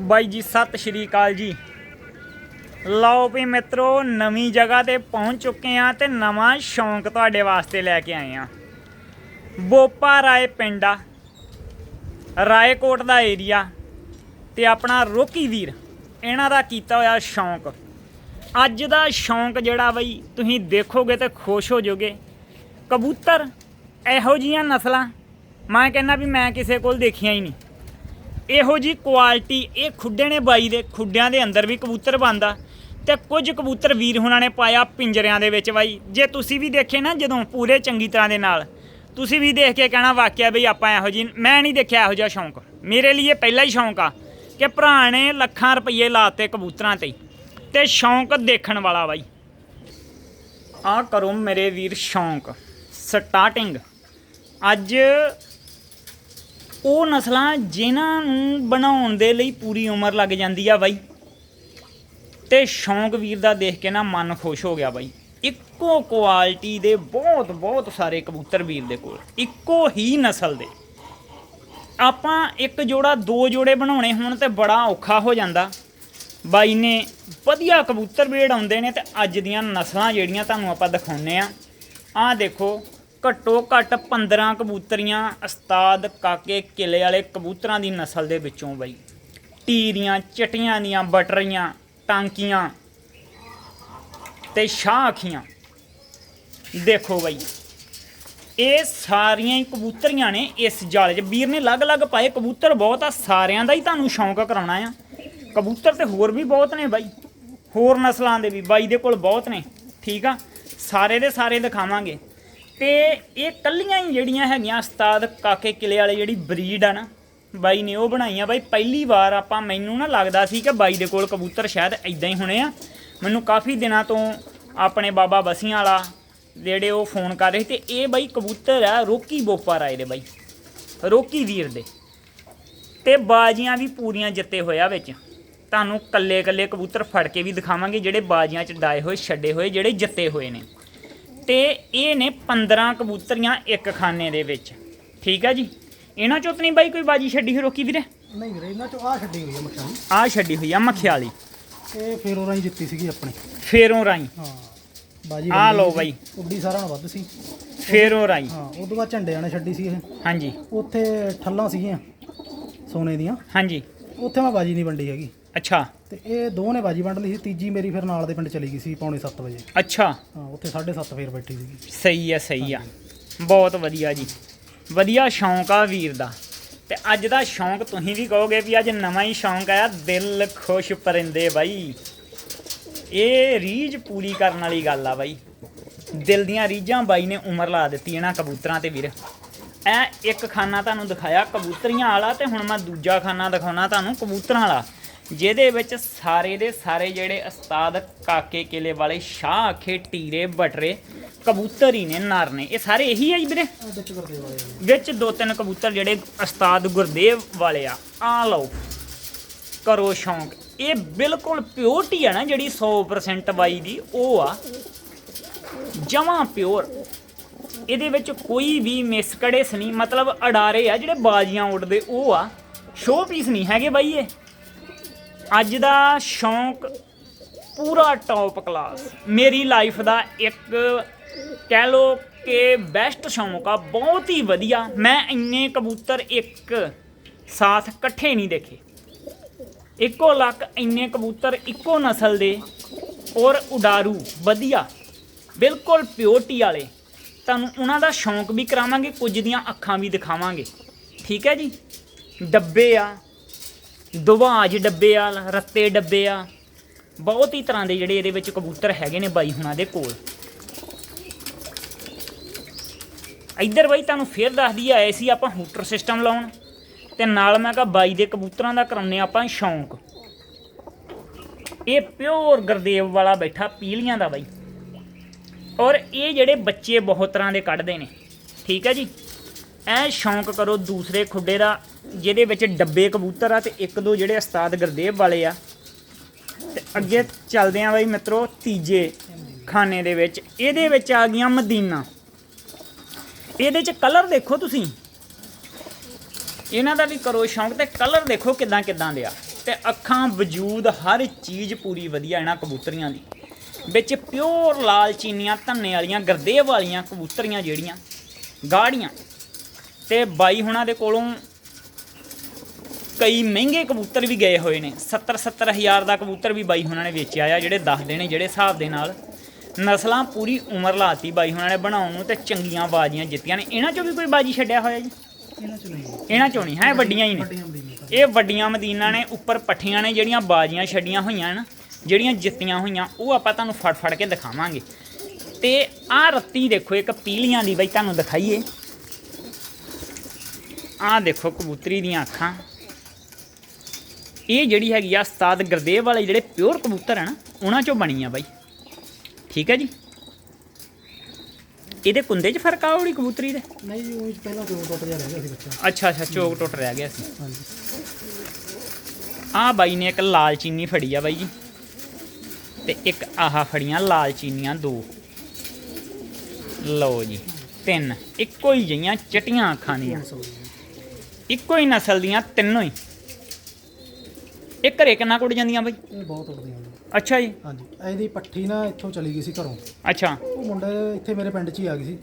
ਬਾਈ ਜੀ, ਸਤਿ ਸ਼੍ਰੀ ਅਕਾਲ ਜੀ। ਲਓ ਵੀ ਮਿੱਤਰੋ, ਨਵੀਂ ਜਗ੍ਹਾ ਤੇ ਪਹੁੰਚ ਚੁੱਕੇ ਆ ਤੇ ਨਵਾਂ ਸ਼ੌਂਕ ਤੁਹਾਡੇ ਵਾਸਤੇ ਲੈ ਕੇ ਆਏ ਆ ਬੋਪਾ ਰਾਏ ਪਿੰਡ ਆ, ਰਾਏਕੋਟ ਦਾ ਏਰੀਆ ਤੇ ਆਪਣਾ ਰੋਕੀ ਵੀਰ, ਇਹਨਾਂ ਦਾ ਕੀਤਾ ਹੋਇਆ ਸ਼ੌਂਕ। ਅੱਜ ਦਾ ਸ਼ੌਂਕ ਜਿਹੜਾ ਬਈ, ਤੁਸੀਂ ਦੇਖੋਗੇ ਤੇ ਖੁਸ਼ ਹੋ ਜਾਓਗੇ। ਕਬੂਤਰ ਇਹੋ ਜੀਆਂ ਨਸਲਾਂ, ਮੈਂ ਕਹਿੰਦਾ ਵੀ ਮੈਂ ਕਿਸੇ ਕੋਲ ਦੇਖੀਆਂ ਹੀ ਨਹੀਂ। ਇਹੋ ਜੀ ਕੁਆਲਿਟੀ ਇਹ ਖੁੱਡੇ ਨੇ ਬਾਈ ਦੇ, ਖੁੱਡਿਆਂ ਦੇ ਅੰਦਰ ਵੀ ਕਬੂਤਰ ਬੰਦਾ ਤੇ ਕੁਝ ਕਬੂਤਰ ਵੀਰ ਹੁਣਾਂ ਨੇ ਪਾਇਆ ਪਿੰਜਰਿਆਂ ਦੇ ਵਿੱਚ ਬਾਈ। ਜੇ ਤੁਸੀਂ ਵੀ ਦੇਖੇ ਨਾ ਜਦੋਂ ਪੂਰੇ ਚੰਗੀ ਤਰ੍ਹਾਂ ਦੇ ਨਾਲ, ਤੁਸੀਂ ਵੀ ਦੇਖ ਕੇ ਕਹਿਣਾ ਵਾਕਿਆ ਬਈ ਆਪਾਂ ਇਹੋ ਜੀ ਮੈਂ ਨਹੀਂ ਦੇਖਿਆ ਇਹੋ ਜਿਹਾ ਸ਼ੌਂਕ। ਮੇਰੇ ਲਈ ਇਹ ਪਹਿਲਾ ਹੀ ਸ਼ੌਂਕ ਆ ਕਿ ਭਰਾ ਨੇ ਲੱਖਾਂ ਰੁਪਏ ਲਾਤੇ ਕਬੂਤਰਾਂ ਤੇ। ਤੇ ਸ਼ੌਂਕ ਦੇਖਣ ਵਾਲਾ ਬਾਈ। ਆ ਕਰੋ ਮੇਰੇ ਵੀਰ ਸ਼ੌਂਕ। ਸਟਾਰਟਿੰਗ ਅੱਜ ਉਹ ਨਸਲਾਂ ਜਿਨ੍ਹਾਂ ਨੂੰ ਬਣਾਉਣ ਦੇ ਲਈ ਪੂਰੀ ਉਮਰ ਲੱਗ ਜਾਂਦੀ ਆ ਬਾਈ। ਤੇ ਸ਼ੌਂਕ ਵੀਰ ਦਾ ਦੇਖ ਕੇ ਨਾ ਮਨ ਖੁਸ਼ ਹੋ ਗਿਆ ਬਾਈ। ਇੱਕੋ ਕੁਆਲਿਟੀ ਦੇ ਬਹੁਤ ਬਹੁਤ ਸਾਰੇ ਕਬੂਤਰ ਵੀਰ ਦੇ ਕੋਲ, ਇੱਕੋ ਹੀ ਨਸਲ ਦੇ। ਆਪਾਂ ਇੱਕ ਜੋੜਾ, ਦੋ ਜੋੜੇ ਬਣਾਉਣੇ ਹੋਣ ਤੇ ਬੜਾ ਔਖਾ ਹੋ ਜਾਂਦਾ। ਬਾਈ ਨੇ ਵਧੀਆ ਕਬੂਤਰ ਬੀੜ ਆਉਂਦੇ ਨੇ ਤੇ ਅੱਜ ਦੀਆਂ ਨਸਲਾਂ ਜਿਹੜੀਆਂ ਤੁਹਾਨੂੰ ਆਪਾਂ ਦਿਖਾਉਨੇ ਆ ਆਹ ਦੇਖੋ ਘੱਟੋ ਘੱਟ 15 ਕਬੂਤਰੀਆਂ ਉਸਤਾਦ ਕਾਕੇ ਕਿਲੇ ਵਾਲੇ ਕਬੂਤਰਾਂ ਦੀ ਨਸਲ ਦੇ ਵਿੱਚੋਂ ਬਾਈ। ਟੀਰੀਆਂ ਚਟੀਆਂ ਦੀਆਂ, ਬਟਰੀਆਂ, ਟਾਂਕੀਆਂ ਤੇ ਸ਼ਾਹ ਅੱਖੀਆਂ। ਦੇਖੋ ਬਾਈ, ਇਹ ਸਾਰੀਆਂ ਹੀ ਕਬੂਤਰੀਆਂ ਨੇ ਇਸ ਜਾਲੇ 'ਚ। ਵੀਰ ਨੇ ਅਲੱਗ-ਅਲੱਗ ਪਾਏ, ਕਬੂਤਰ ਬਹੁਤ ਆ, ਸਾਰਿਆਂ ਦਾ ਹੀ ਤੁਹਾਨੂੰ ਸ਼ੌਂਕ ਕਰਾਉਣਾ ਆ। ਕਬੂਤਰ ਤੇ ਹੋਰ ਵੀ ਬਹੁਤ ਨੇ ਬਾਈ, ਹੋਰ ਨਸਲਾਂ ਦੇ ਵੀ, ਬਾਈ ਦੇ ਕੋਲ ਬਹੁਤ ਨੇ, ਠੀਕ ਆ? ਸਾਰੇ ਦੇ ਸਾਰੇ ਦਿਖਾਵਾਂਗੇ। ਤੇ ਇਹ ਕੱਲੀਆਂ ਹੀ ਜਿਹੜੀਆਂ ਹੈਗੀਆਂ ਉਸਤਾਦ ਕਾਕੇ ਕਿਲੇ ਵਾਲੇ ਜਿਹੜੀ ਬਰੀਡ ਆ ਨਾ, ਬਾਈ ਨੇ ਉਹ ਬਣਾਈਆਂ। ਬਾਈ ਪਹਿਲੀ ਵਾਰ ਆਪਾਂ, ਮੈਨੂੰ ਨਾ ਲੱਗਦਾ ਸੀ ਕਿ ਬਾਈ ਦੇ ਕੋਲ ਕਬੂਤਰ ਸ਼ਾਇਦ ਇਦਾਂ ਹੀ ਹੋਣੇ ਆ। ਮੈਨੂੰ ਕਾਫੀ ਦਿਨਾਂ ਤੋਂ ਆਪਣੇ ਬਾਬਾ ਬਸੀਆਂ ਵਾਲਾ ਜਿਹੜੇ ਉਹ ਫੋਨ ਕਰ ਰਹੇ ਤੇ ਇਹ ਬਾਈ ਕਬੂਤਰ ਆ ਰੋਕੀ ਬੋਪਾ ਰਾਏ ਦੇ ਬਾਈ, ਰੋਕੀ ਵੀਰ ਦੇ। ਤੇ ਬਾਜੀਆਂ ਵੀ ਪੂਰੀਆਂ ਜਿੱਤੇ ਹੋਇਆ ਵਿੱਚ। ਤੁਹਾਨੂੰ ਕੱਲੇ ਕੱਲੇ ਕਬੂਤਰ ਫੜ ਕੇ ਵੀ ਦਿਖਾਵਾਂਗੇ ਜਿਹੜੇ ਬਾਜੀਆਂ 'ਚ ਡਾਏ ਹੋਏ, ਛੱਡੇ ਹੋਏ, ਜਿਹੜੇ ਜਿੱਤੇ ਹੋਏ ਨੇ। ਤੇ ਇਹ ਨੇ 15 ਕਬੂਤਰੀਆਂ ਇੱਕ ਖਾਨੇ ਦੇ ਵਿੱਚ। ਠੀਕ ਆ ਜੀ? ਇਹਨਾਂ ਚੋਂ ਤਾਂ ਨਹੀਂ ਬਾਈ ਕੋਈ ਬਾਜੀ ਛੱਡੀ ਹੋਈ ਰੋਕੀ ਵੀਰੇ? ਨਹੀਂ ਵੀਰੇ ਇਹਨਾਂ ਚੋਂ ਆ ਛੱਡੀ ਹੋਈ ਆ ਮੱਛਾਂ ਆਹ ਛੱਡੀ ਹੋਈ ਆ ਮੱਖਿਆਲੀ। ਇਹ ਫੇਰੋ ਰਾਈ ਜਿੱਤੀ ਸੀਗੀ ਆਪਣੀ। ਫੇਰੋਂ ਰਾਈ ਹਾਂ। ਬਾਜੀ ਵੱਡੀ ਲਓ ਬਾਈ। ਉੱਡੀ ਸਾਰਿਆਂ ਨਾਲੋਂ ਵੱਧ ਸੀ। ਫੇਰੋਂ ਰਾਈ ਹਾਂ ਤੋਂ ਬਾਅਦ ਝੰਡਿਆਂ ਨੇ ਛੱਡੀ ਸੀ ਇਹ। ਹਾਂਜੀ। ਉੱਥੇ ਠੱਲਾਂ ਸੀਗੀਆਂ ਸੋਨੇ ਦੀਆਂ। ਹਾਂਜੀ। ਉੱਥੇ ਮੈਂ ਬਾਜੀ ਨਹੀਂ ਵੰਡੀ ਹੈਗੀ। ਅੱਛਾ। ਤੇ ਇਹ ਦੋ ਨੇ ਬਾਜੀ ਵੰਡ ਲਈ ਸੀ ਤੀਜੀ ਮੇਰੀ ਫਿਰ ਨਾਲ ਦੇ ਪਿੰਡ ਚਲੀ ਗਈ ਸੀ ਪੌਣੇ 7 ਵਜੇ। ਅੱਛਾ। ਹਾਂ ਉੱਥੇ 7:30 ਫੇਰ ਬੈਠੀ ਸੀਗੀ। ਸਹੀ ਆ ਸਹੀ ਆ। ਬਹੁਤ ਵਧੀਆ ਜੀ। ਵਧੀਆ ਸ਼ੌਂਕ ਆ ਵੀਰ ਦਾ। ਤੇ ਅੱਜ ਦਾ ਸ਼ੌਂਕ ਤੁਸੀਂ ਵੀ ਕਹੋਗੇ ਵੀ ਅੱਜ ਨਵਾਂ ਹੀ ਸ਼ੌਂਕ ਆਇਆ ਦਿਲ ਖੁਸ਼ ਪਰਿੰਦੇ ਬਾਈ। ਇਹ ਰੀਝ ਪੂਰੀ ਕਰਨ ਵਾਲੀ ਗੱਲ ਆ ਬਾਈ। ਦਿਲ ਦੀਆਂ ਰੀਝਾਂ ਬਾਈ ਨੇ ਉਮਰ ਲਾ ਦਿੱਤੀ ਇਹਨਾਂ ਕਬੂਤਰਾਂ ਤੇ ਵੀਰ। ਐ ਇੱਕ ਖਾਨਾ ਤੁਹਾਨੂੰ ਦਿਖਾਇਆ ਕਬੂਤਰੀਆਂ ਵਾਲਾ ਤੇ ਹੁਣ ਮੈਂ ਦੂਜਾ ਖਾਨਾ ਦਿਖਾਉਣਾ ਤੁਹਾਨੂੰ ਕਬੂਤਰਾਂ ਵਾਲਾ। ਜਿਹਦੇ ਵਿੱਚ ਸਾਰੇ ਦੇ ਸਾਰੇ ਜਿਹੜੇ ਉਸਤਾਦ ਕਾਕੇ ਕਿਲੇ ਵਾਲੇ, ਸ਼ਾਹ ਆਖੇ, ਟੀਰੇ, ਬਟਰੇ, ਕਬੂਤਰ ਹੀ ਨੇ, ਨਰ ਨੇ। ਇਹ ਸਾਰੇ ਇਹੀ ਆ ਜੀ ਵੀਰੇ? ਵਿੱਚ ਦੋ ਤਿੰਨ ਕਬੂਤਰ ਜਿਹੜੇ ਉਸਤਾਦ ਗੁਰਦੇਵ ਵਾਲੇ ਆ। ਆ ਲਓ, ਕਰੋ ਸ਼ੌਂਕ। ਇਹ ਬਿਲਕੁਲ ਪਿਓਰਟੀ ਆ ਨਾ ਜਿਹੜੀ 100% ਬਾਈ ਦੀ, ਉਹ ਆ। ਜਮਾਂ ਪਿਓਰ ਇਹਦੇ ਵਿੱਚ ਕੋਈ ਵੀ ਮਿਸਕੜੇਸ ਨਹੀਂ। ਮਤਲਬ ਅਡਾਰੇ ਆ ਜਿਹੜੇ ਬਾਜੀਆਂ ਉੱਡਦੇ, ਉਹ ਆ। ਸ਼ੋਅ ਪੀਸ ਨਹੀਂ ਹੈਗੇ ਬਾਈ ਇਹ। ਅੱਜ ਦਾ ਸ਼ੌਂਕ ਪੂਰਾ ਟੌਪ ਕਲਾਸ ਮੇਰੀ ਲਾਈਫ ਦਾ ਇੱਕ ਕਹਿ ਲੋ ਕਿ ਬੈਸਟ ਸ਼ੌਂਕ ਆ, ਬਹੁਤ ਹੀ ਵਧੀਆ। ਮੈਂ ਇੰਨੇ ਕਬੂਤਰ ਇੱਕ ਸਾਥ ਇਕੱਠੇ ਨਹੀਂ ਦੇਖੇ। ਇੱਕੋ ਲੱਕ ਇੰਨੇ ਕਬੂਤਰ ਇੱਕੋ ਨਸਲ ਦੇ ਔਰ ਉਡਾਰੂ, ਵਧੀਆ। ਬਿਲਕੁਲ ਪਿਓਰਟੀ ਵਾਲੇ। ਤੁਹਾਨੂੰ ਉਹਨਾਂ ਦਾ ਸ਼ੌਂਕ ਵੀ ਕਰਾਵਾਂਗੇ, ਕੁਝ ਦੀਆਂ ਅੱਖਾਂ ਵੀ ਦਿਖਾਵਾਂਗੇ। ਠੀਕ ਹੈ ਜੀ? ਡੱਬੇ ਆ ਦੁਬਾਜ ਡੱਬੇ ਆ ਰੱਤੇ ਡੱਬੇ ਆ। ਬਹੁਤ ਹੀ ਤਰ੍ਹਾਂ ਦੇ ਜਿਹੜੇ ਇਹਦੇ ਵਿੱਚ ਕਬੂਤਰ ਹੈਗੇ ਨੇ ਬਾਈ ਹੁਣਾਂ ਦੇ ਕੋਲ। ਇੱਧਰ ਬਾਈ ਤੁਹਾਨੂੰ ਫੇਰ ਦੱਸਦੀ ਆਏ ਸੀ ਆਪਾਂ ਹੂਟਰ ਸਿਸਟਮ ਲਾਉਣ। ਤੇ ਨਾਲ ਮੈਂ ਕਿਹਾ ਬਾਈ ਦੇ ਕਬੂਤਰਾਂ ਦਾ ਕਰਾਉਨੇ ਆਪਾਂ ਸ਼ੌਂਕ। ਇਹ ਪਿਓਰ ਗੁਰਦੇਵ ਵਾਲਾ ਬੈਠਾ ਪੀਲੀਆਂ ਦਾ ਬਾਈ। ਔਰ ਇਹ ਜਿਹੜੇ ਬੱਚੇ ਬਹੁਤ ਤਰ੍ਹਾਂ ਦੇ ਕੱਢਦੇ ਨੇ। ਠੀਕ ਹੈ ਜੀ? ਐ ਸ਼ੌਂਕ ਕਰੋ ਦੂਸਰੇ ਖੁੱਡੇ ਦਾ, ਜਿਹਦੇ ਵਿੱਚ ਡੱਬੇ ਕਬੂਤਰ ਆ ਤੇ ਇੱਕ ਦੋ ਜਿਹੜੇ ਉਸਤਾਦ ਗੁਰਦੇਵ ਵਾਲੇ ਆ। ਤੇ ਅੱਗੇ ਚੱਲਦੇ ਆਂ ਬਾਈ ਮਿੱਤਰੋ ਤੀਜੇ ਖਾਨੇ ਦੇ ਵਿੱਚ। ਇਹਦੇ ਵਿੱਚ ਆ ਗਈਆਂ ਮਦੀਨਾ। ਇਹਦੇ ਚ ਕਲਰ ਦੇਖੋ ਤੁਸੀਂ। ਇਹਨਾਂ ਦਾ ਵੀ ਕਰੋ ਸ਼ੌਂਕ ਤੇ ਕਲਰ ਦੇਖੋ ਕਿਦਾਂ ਕਿਦਾਂ ਦੇ ਆ। ਤੇ ਤੇ ਅੱਖਾਂ ਵਜੂਦ ਹਰ ਚੀਜ਼ ਪੂਰੀ ਵਧੀਆ ਇਹਨਾਂ ਕਬੂਤਰੀਆਂ ਦੀ। ਵਿੱਚ ਪਿਓਰ ਲਾਲ ਚੀਨੀਆਂ ਧੰਨੇ ਵਾਲੀਆਂ, ਗਰਦੇਵ ਵਾਲੀਆਂ ਕਬੂਤਰੀਆਂ ਜਿਹੜੀਆਂ, ਗਾੜੀਆਂ। ਤੇ ਬਾਈ ਹੁਣਾਂ ਦੇ ਕੋਲੋਂ ਕਈ ਮਹਿੰਗੇ ਕਬੂਤਰ ਵੀ ਗਏ ਹੋਏ ਨੇ। 70 70 ਹਜ਼ਾਰ ਦਾ ਕਬੂਤਰ ਵੀ ਬਾਈ ਹੁਣਾਂ ਨੇ ਵੇਚਿਆ ਆ ਜਿਹੜੇ ਦੱਸਦੇ ਨੇ ਜਿਹੜੇ ਹਿਸਾਬ ਦੇ ਨਾਲ। ਨਸਲਾਂ ਪੂਰੀ ਉਮਰ ਲਾਤੀ ਬਾਈ ਹੁਣਾਂ ਨੇ ਬਣਾਉਣ ਨੂੰ ਤੇ ਚੰਗੀਆਂ ਬਾਜ਼ੀਆਂ ਜਿੱਤੀਆਂ ਨੇ। ਇਹਨਾਂ ਚੋਂ ਵੀ ਕੋਈ ਬਾਜੀ ਛੱਡਿਆ ਹੋਇਆ ਜੀ? ਇਹਨਾਂ ਚ ਨਹੀਂ। ਇਹਨਾਂ ਚੋਂ ਨਹੀਂ ਹੈ? ਵੱਡੀਆਂ ਹੀ ਨੇ। ਇਹ ਵੱਡੀਆਂ ਮਦੀਨਾ ਨੇ ਉੱਪਰ ਪੱਠੀਆਂ ਨੇ ਜਿਹੜੀਆਂ ਬਾਜ਼ੀਆਂ ਛੱਡੀਆਂ ਹੋਈਆਂ ਨਾ ਜਿਹੜੀਆਂ ਜਿੱਤੀਆਂ ਹੋਈਆਂ ਉਹ ਆਪਾਂ ਤੁਹਾਨੂੰ ਫੜ ਫੜ ਕੇ ਦਿਖਾਵਾਂਗੇ। ਤੇ ਆਹ ਰੱਤੀ ਦੇਖੋ ਇੱਕ ਪੀਲੀਆਂ ਦੀ ਬਈ ਤੁਹਾਨੂੰ ਦਿਖਾਈਏ। ਆਹ ਦੇਖੋ ਕਬੂਤਰੀ ਦੀਆਂ ਅੱਖਾਂ। ਇਹ ਜਿਹੜੀ ਹੈਗੀ ਆ ਉਸਤਾਦ ਗੁਰਦੇਵ ਵਾਲੇ ਜਿਹੜੇ ਪਿਓਰ ਕਬੂਤਰ ਹਨ ਉਹਨਾਂ ਚੋਂ ਬਣੀ ਆ ਬਾਈ। ਠੀਕ ਹੈ ਜੀ? ਇਹਦੇ ਕੁੰਦੇ 'ਚ ਫ਼ਰਕ ਆ ਉਹਦੀ ਕਬੂਤਰੀ ਦੇ? ਨਹੀਂ ਜੀ ਉਹ ਪਹਿਲਾਂ ਜੋ ਟੁੱਟ ਜਾ ਰਹਿ ਗਿਆ ਸੀ ਬੱਚਾ। ਅੱਛਾ ਅੱਛਾ ਚੋਕ ਟੁੱਟ ਰਹਿ ਗਿਆ ਸੀ। ਹਾਂਜੀ। ਆਹ ਬਾਈ ਨੇ ਇੱਕ ਲਾਲ ਚੀਨੀ ਫੜੀ ਆ ਬਾਈ ਜੀ। ਤੇ ਇੱਕ ਆਹ ਫੜੀਆਂ ਲਾਲ ਚੀਨੀਆਂ ਦੋ। ਲਓ ਜੀ ਤਿੰਨ। ਇੱਕੋ ਹੀ ਜਿਹੀਆਂ ਚਟੀਆਂ ਅੱਖਾਂ ਦੀਆਂ। ਇੱਕੋ ਹੀ ਨਸਲ ਦੀਆਂ ਤਿੰਨੋਂ ਹੀ। ਇਹ ਘਰੇ ਕਿੰਨਾ ਕੁੜ ਜਾਂਦੀਆਂ ਬਾਈ? ਇਹ ਬਹੁਤ ਉੱਡਦੀਆਂ ਨੇ। ਅੱਛਾ ਜੀ। ਹਾਂਜੀ। ਇਹਦੀ ਪੱਠੀ ਨਾ ਇੱਥੋਂ ਚਲੀ ਗਈ ਸੀ ਘਰੋਂ। ਅੱਛਾ। ਉਹ ਮੁੰਡੇ ਇੱਥੇ ਮੇਰੇ ਪਿੰਡ 'ਚ ਹੀ ਆ ਗਈ ਸੀ।